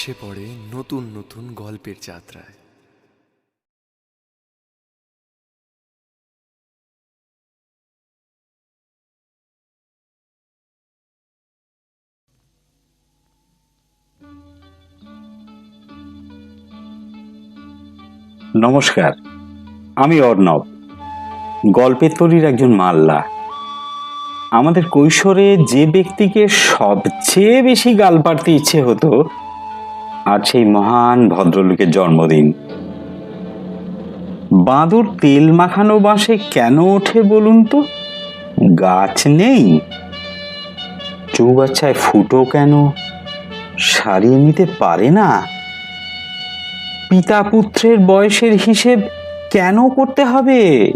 ভেসে পড়ে নতুন নতুন গল্পের যাত্রায়। নমস্কার, আমি অর্ণব, গল্পের তরির একজন মাল্লা। আমাদের কৈশোরে যে ব্যক্তিকে সবচেয়ে বেশি গাল পাড়তে ইচ্ছে হতো আর সেই মহান ভদ্রলোকের জন্মদিন। বাঁদর তেল মাখানো বাঁশে কেন ওঠে বলুন তো? গাছ নেই। চৌবাচ্চায় ফুটো কেন? সারিয়ে নিতে পারে না। পিতা পুত্রের বয়সের হিসেব কেন করতে হবে?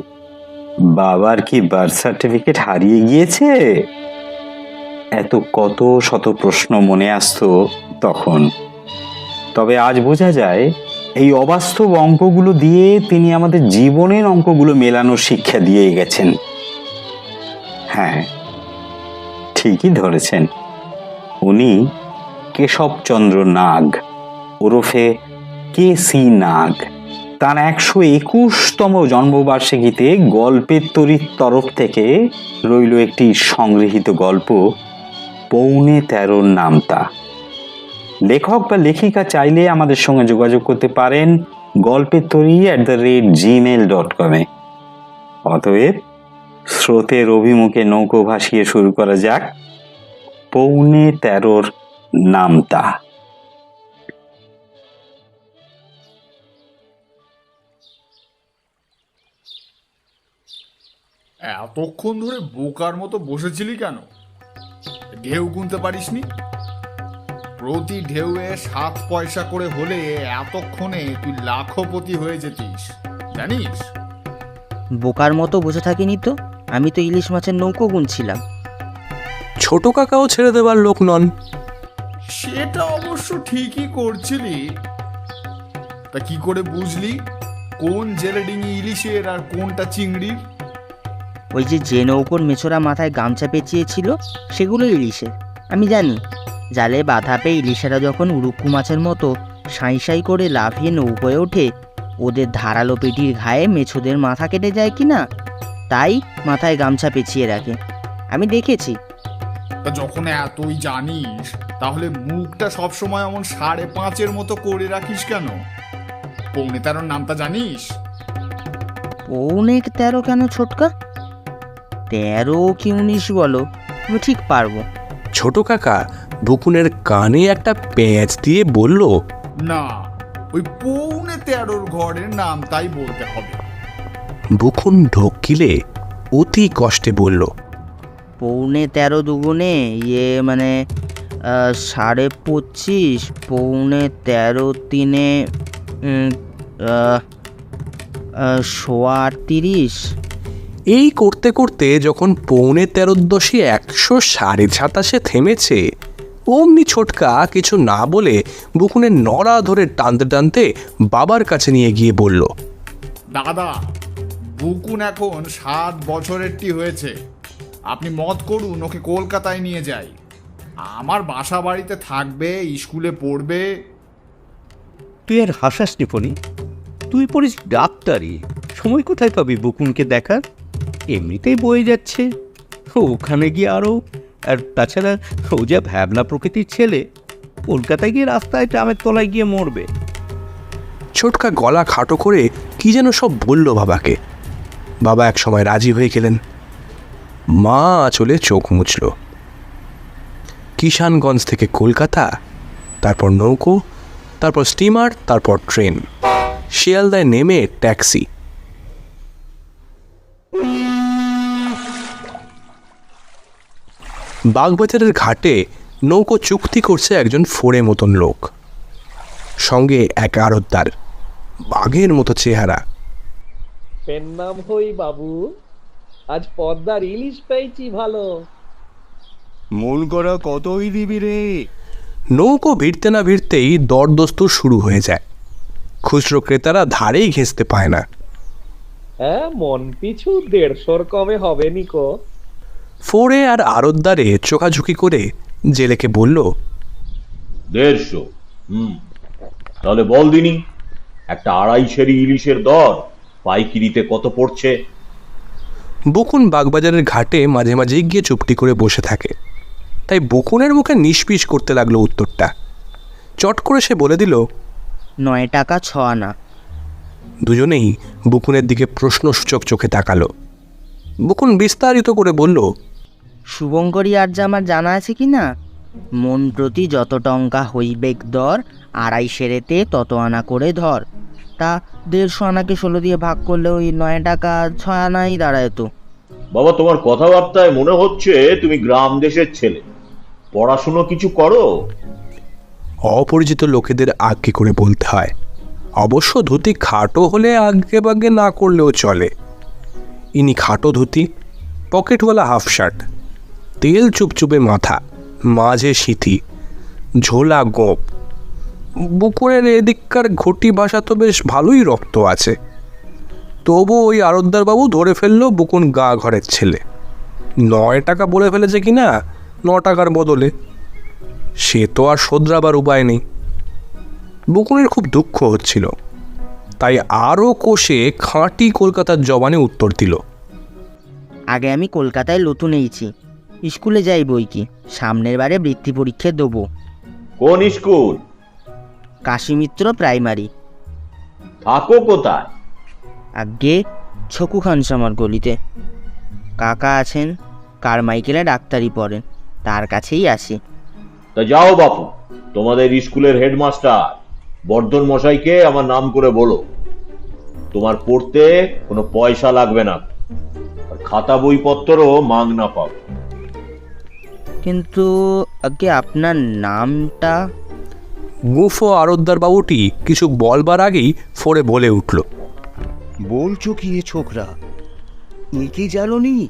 বাবার কি বার্থ সার্টিফিকেট হারিয়ে গিয়েছে? এত কত শত প্রশ্ন মনে আসতো তখন। তবে আজ বোঝা যায়, এই অবাস্তব অঙ্কগুলো দিয়ে তিনি আমাদের জীবনের অঙ্কগুলো মেলানোর শিক্ষা দিয়ে গেছেন। হ্যাঁ ঠিকই ধরেছেন। উনি কেশবচন্দ্র নাগ, ওরফে কে সি নাগ, তার একশো একুশতম জন্মবার্ষিকীতে গল্পের তরির তরফ থেকে রইল একটি সংগৃহীত গল্প, পৌনে তেরোর নামতা। লেখক বা লেখিকা চাইলে আমাদের সঙ্গে যোগাযোগ করতে পারেন গল্পের তৈরি at the rate gmail dot কমে অতএব স্রোতের অভিমুখে নৌকো ভাসিয়ে শুরু করা যাক। পৌনে তেরোর নামতা। এতক্ষণ ধরে বোকার মতো বসেছিলি কেন? ঢেউ গুনতে পারিসনি? প্রতি ঢেউয়ে সাত পয়সা করে হলে এতক্ষণে তুই লাখপতি হয়ে যেতিস। জানিস? বোকার মতো বসে থাকিনি তো? আমি তো ইলিশ মাছের নৌকো গুনছিলাম। ছোট কাকাও ছেড়ে দেবার লোক নন। সেটা অবশ্য ঠিকই করছিলি। তা কি করে বুঝলি? কোন জেলে ডিঙি ইলিশের আর কোনটা চিংড়ির? ওই যে যে নৌকোর মেছোরা মাথায় গামছা পেঁচিয়েছিল সেগুলো ইলিশের। আমি জানি। জালে বাধা পেয়ে ইলিশেরা যখন উড়ুক্কু মাছের মতো সাঁই সাঁই করে লাফিয়ে নৌকোয় ওঠে ওদের ধারালো পেটির ঘায়ে মেছোদের মাথা কেটে যায় কি না তাই মাথায় গামছা পেঁচিয়ে রাখে। আমি দেখেছি। তা যখন এতই জানিস তাহলে মুখটা সবসময় এমন সাড়ে পাঁচের মতো করে রাখিস কেন? পৌনে তেরোর নামটা জানিস? পৌনে তেরো কেন ছোটকা? তেরো কি উনিশ বলো আমি ঠিক পারব। ছোট কাকা বকুনের কানে একটা পেঁচ দিয়ে বলল না ওই পৌনে তেরোর ঘরের নাম তাই বলতে হবে। বকুন ঢোকিলে অতি কষ্টে বলল পৌনে তেরো দুগুণে ইয়ে মানে সাড়ে পঁচিশ পৌনে তেরো তিনে সোয়া আটত্রিশ। এই করতে করতে যখন পৌনে তেরোদশী একশো সাড়ে সাতাশে থেমেছে অমনি ছোটকা কিছু না বলে বকুনের নড়া ধরে টানতে টানতে বাবার কাছে নিয়ে গিয়ে বলল দাদা বুকুন এখন সাত বছরেরটি হয়েছে। আপনি মত করুন ওকে কলকাতায় নিয়ে যাই। আমার বাসা বাড়িতে থাকবে স্কুলে পড়বে। তুই আর হাসাস নিপনি তুই পড়িস ডাক্তারি। সময় কোথায় পাবি বকুনকে দেখার? এমনিতেই বয়ে যাচ্ছে। ওখানে গিয়ে আরও আর তাছাড়া ও যা ভ্যাবলা প্রকৃতির ছেলে, কলকাতায় গিয়ে রাস্তায় ট্রামের তলায় গিয়ে মরবে। ছোটকা গলা খাটো করে কি যেন সব বলল বাবাকে। বাবা এক সময় রাজি হয়ে গেলেন। মা চলে চোখ মুছল। কিষানগঞ্জ থেকে কলকাতা, তারপর নৌকো, তারপর স্টিমার, তারপর ট্রেন। শিয়ালদায় নেমে ট্যাক্সি। বাগবাজারের ঘাটে নৌকো চুক্তি করছে একজন ফোড়ে মতন লোক। সঙ্গে এক আড়তদার বাঘের মতো চেহারা। পেন নাম হই বাবু আজ পদ্মার ইলিশ পেয়েছি ভালো। মন করা কতই দিবি রে? নৌকো ভিড়তে না ভিড়তেই দরদস্তুর শুরু হয়ে যায়। খুচরো ক্রেতারা ধারেই ঘেঁচতে পায় না। হ্যাঁ মন পিছু দেড়শোর কমে হবে নিকো। ফোড়ে আর আড়তদারে চোখাঝুঁকি করে জেলেকে বলল দেড়শো। হুম তাহলে বল দিনি একটা আড়াই সেরি ইলিশের দর পাইকিরিতে কত পড়ছে? বকুন বাগবাজারের ঘাটে মাঝে মাঝে গিয়ে চুপটি করে বসে থাকে। তাই বকুনের মুখে নিষ্পিস করতে লাগল উত্তরটা। চট করে সে বলে দিল নয় টাকা ছ আনা। দুজনেই বকুনের দিকে প্রশ্নসূচক চোখে তাকালো। বকুন বিস্তারিত করে বলল শুভঙ্করী আর যা আমার জানা আছে কি না? মন প্রতি যত টঙ্কা হইবেক দর আড়াই সেরেতে তত আনা করে ধর। তা দেড়শো আনাকে ষোলো দিয়ে ভাগ করলে ওই নয় টাকা ছয় আনাই দাঁড়ায় তো। বাবা তোমার কথাবার্তায় মনে হচ্ছে তুমি গ্রাম দেশের ছেলে। পড়াশুনো কিছু করো? অপরিচিত লোকেদের আগে করে বলতে হয়। অবশ্য ধুতি খাটো হলে আগে বাগে না করলেও চলে। ইনি খাটো ধুতি পকেটওয়ালা হাফ শার্ট। তেল চুপচুপে মাথা, মাঝে সিথি, ঝোলা গোপ। বুকুরের এদিককার ঘটি ভাষা তো বেশ ভালোই রক্ত আছে। তবু ওই আরদ্দারবাবু ধরে ফেলল বুকুন গা ঘরের ছেলে। নয় টাকা বলে ফেলেছে কি না? ন টাকার বদলে। সে তো আর শোধরাবার উপায় নেই। বকুনের খুব দুঃখ হচ্ছিল। তাই আরও কোষে খাঁটি কলকাতার জবানে উত্তর দিল। আগে আমি কলকাতায় নতুন এইছি স্কুলে যাই বই কি? সামনের বারে বৃত্তি পরীক্ষা দেবো। কোন স্কুল? কাশীমিত্র প্রাইমারি। থাকো কোথায়? আগে ছকু খান সামার গলিতে। কাকা আছেন কারমাইকেলে ডাক্তারি পড়েন তার কাছেই আসি। তা যাও বাপু তোমাদের স্কুলের হেডমাস্টার বর্ধন মশাইকে আমার নাম করে বলো। তোমার পড়তে কোনো পয়সা লাগবে না। আর খাতা বইপত্রও মাগনা পাবে কিন্তু আগে আপনার নামটা? গুফো আরদ্দার বাবুটি কিছু বলবার আগেই ফোরে বলে উঠল। বলছো কি এ ছোকরা? একে জানোনি?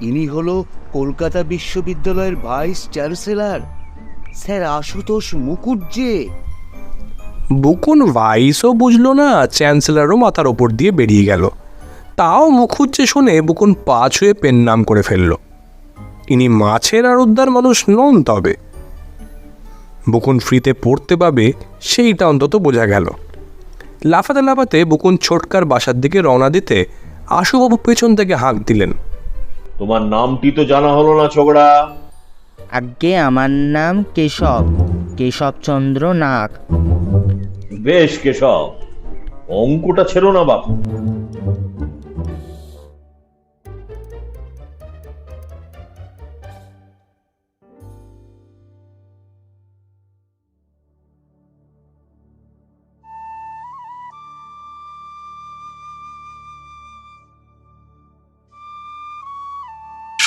ইনি হলো কলকাতা বিশ্ববিদ্যালয়ের vice chancellor sir Ashutosh Mukhujje. বুকুন ভাইসও বুঝলো না চ্যান্সেলারও মাথার ওপর দিয়ে বেরিয়ে গেল। তাও মুখুজ্জে শুনে বুকুন পা ছুঁয়ে পেন নাম করে ফেলল। ইনি মাছের আরদ্দার মানুষ নন তবে। বকুন ফ্রিতে পড়তে পাবে সেইটা অন্তত বোঝা গেল। লাফাতে লাফাতে বকুন ছোটকার বাসার দিকে রওনা দিতে আশুবাবু পেছন থেকে হাঁক দিলেন। তোমার নামটি তো জানা হলো না ছোকরা। আগে আমার নাম কেশব। কেশবচন্দ্র নাগ। বেশ কেশব। অঙ্কটা ছেড়ো না বাপু।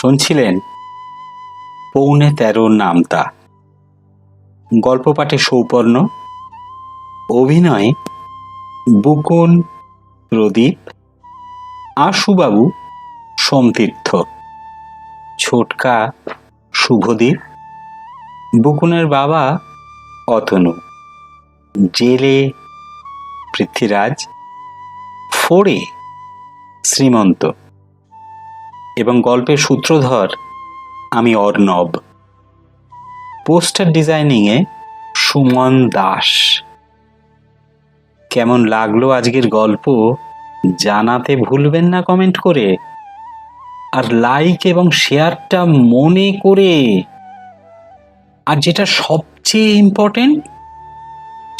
শুনছিলেন? পৌনে তেরো নামতা। গল্প পাঠে সৌপর্ণ। অভিনয় বুকুন, প্রদীপ, আশুবাবু, সোমতীর্থ। ছোটকা, শুভদীপ। বুকুনের বাবা, অতনু। জেলে, পৃথ্বীরাজ। ফোড়ে শ্রীমন্ত। এবং গল্পের সূত্রধর আমি অর্ণব। পোস্টার ডিজাইনিংয়ে সুমন দাস। কেমন লাগল আজকের গল্প? জানাতে ভুলবেন না কমেন্ট করে। আর লাইক এবং শেয়ারটা মনে করে। আর যেটা সবচেয়ে ইম্পর্টেন্ট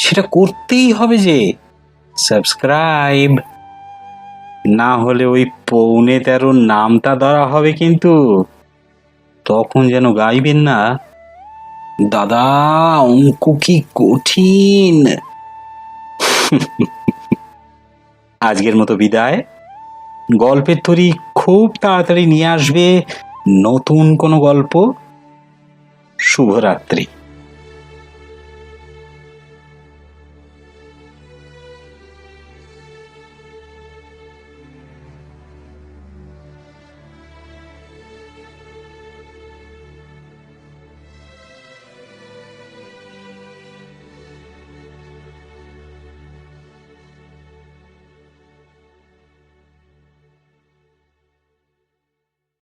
সেটা করতেই হবে যে, সাবস্ক্রাইব না হলে ওই পৌনে তেরো নামটা ধরা হবে কিন্তু। তখন যেন গাইবেন না। দাদা, অঙ্ক কি কঠিন। আজকের মতো বিদায়। গল্পের তরি খুব তাড়াতাড়ি নিয়ে আসবে নতুন কোনো গল্প। শুভরাত্রি।